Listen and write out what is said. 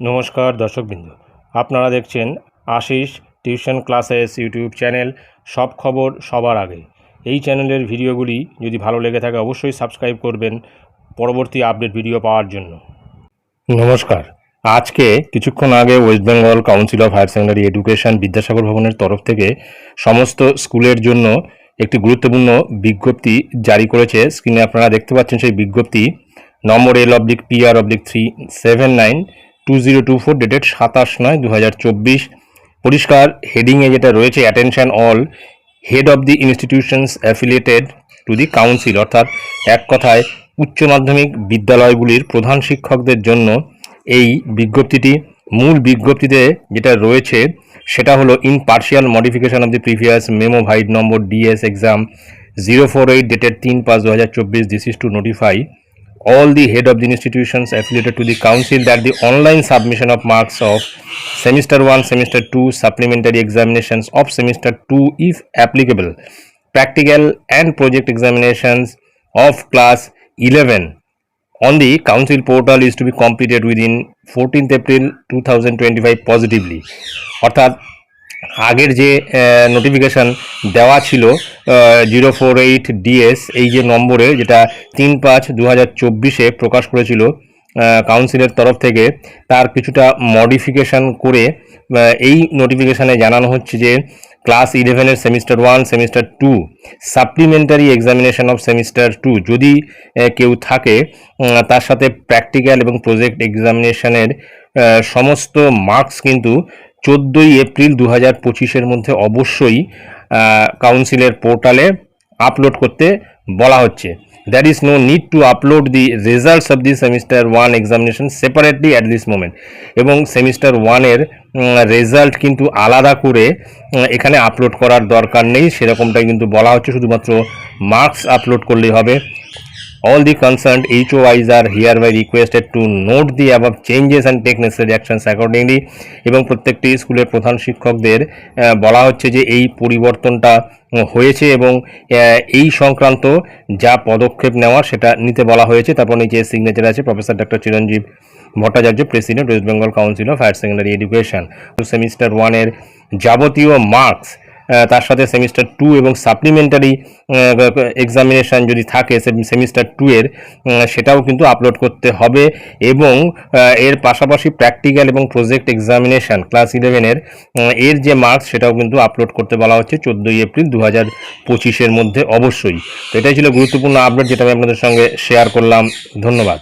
নমস্কার দর্শকবৃন্দ। আপনারা দেখছেন Ashis tuition classes YouTube channel সব খবর সবার আগে। এই চ্যানেলের ভিডিওগুলি যদি ভালো লেগে থাকে অবশ্যই সাবস্ক্রাইব করবেন পরবর্তী আপডেট ভিডিও পাওয়ার জন্য। নমস্কার। আজকে কিছুক্ষণ আগে West Bengal council of higher secondary education Vidyasagar ভবনের তরফ থেকে সমস্ত স্কুলের জন্য একটি গুরুত্বপূর্ণ বিজ্ঞপ্তি জারি করেছে। স্ক্রিনে আপনারা দেখতে পাচ্ছেন সেই বিজ্ঞপ্তি। Number L oblique PR oblique three seven nine two zero two four dated সাতাশ নয় দু হাজার চব্বিশ। পরিষ্কার হেডিংয়ে যেটা রয়েছে attention all head of the institutions affiliated to the council অর্থাৎ এক কথায় উচ্চ মাধ্যমিক বিদ্যালয়গুলির প্রধান শিক্ষকদের জন্য এই বিজ্ঞপ্তিটি, মূল বিজ্ঞপ্তিতে যেটা রয়েছে, সেটা হলো in partial modification of the previous memo vide number DS exam zero four eight dated তিন পাঁচ দু হাজার চব্বিশ this is to notify all the head of the institutions affiliated to the council that the online submission of marks of semester 1 semester 2 supplementary examinations of semester 2 if applicable practical and project examinations of class 11 on the council portal is to be completed within 14th april 2025 positively অর্থাৎ আগের যে notification দেওয়া ছিল zero four eight DS এই যে নম্বরে, যেটা তিন পাঁচ দু হাজার চব্বিশে প্রকাশ করেছিল কাউন্সিলের তরফ থেকে, তার কিছুটা মডিফিকেশন করে এই নোটিফিকেশানে জানানো হচ্ছে যে ক্লাস ইলেভেনের semester one semester two supplementary examination of semester two যদি কেউ থাকে তার সাথে প্র্যাকটিক্যাল এবং প্রজেক্ট এক্সামিনেশানের সমস্ত মার্কস কিন্তু চোদ্দোই এপ্রিল দু হাজার পঁচিশের মধ্যে অবশ্যই কাউন্সিলের পোর্টালে আপলোড করতে বলা হচ্ছে। There is no need to upload the results of the semester one examination separately at this moment এবং সেমিস্টার ওয়ানের রেজাল্ট কিন্তু আলাদা করে এখানে আপলোড করার দরকার নেই। সেরকমটাই কিন্তু বলা হচ্ছে। শুধুমাত্র মার্কস আপলোড করলেই হবে। All the concerned HOIs are hereby requested to note the above changes and take necessary actions accordingly. এবং প্রত্যেকটি স্কুলের প্রধান শিক্ষকদের বলা হচ্ছে যে এই পরিবর্তনটা হয়েছে এবং এই সংক্রান্ত যা পদক্ষেপ নেওয়ার সেটা নিতে বলা হয়েছে। তারপর নিচে সিগনেচার আছে professor doctor Chiranjib Bhattacharya president West Bengal council of higher secondary education semester ওয়ানের যাবতীয় মার্কস তার সাথে সেমিস্টার টু এবং সাপ্লিমেন্টারি এক্সামিনেশন যদি থাকে সেমিস্টার টু এর সেটাও কিন্তু আপলোড করতে হবে এবং এর পাশাপাশি প্র্যাকটিক্যাল এবং প্রজেক্ট এক্সামিনেশন ক্লাস ইলেভেনের এর যে মার্কস সেটাও কিন্তু আপলোড করতে বলা হচ্ছে চোদ্দোই এপ্রিল দু হাজার পঁচিশের মধ্যে অবশ্যই। তো এটাই ছিল গুরুত্বপূর্ণ আপডেট যেটা আমি আপনাদের সঙ্গে শেয়ার করলাম। ধন্যবাদ।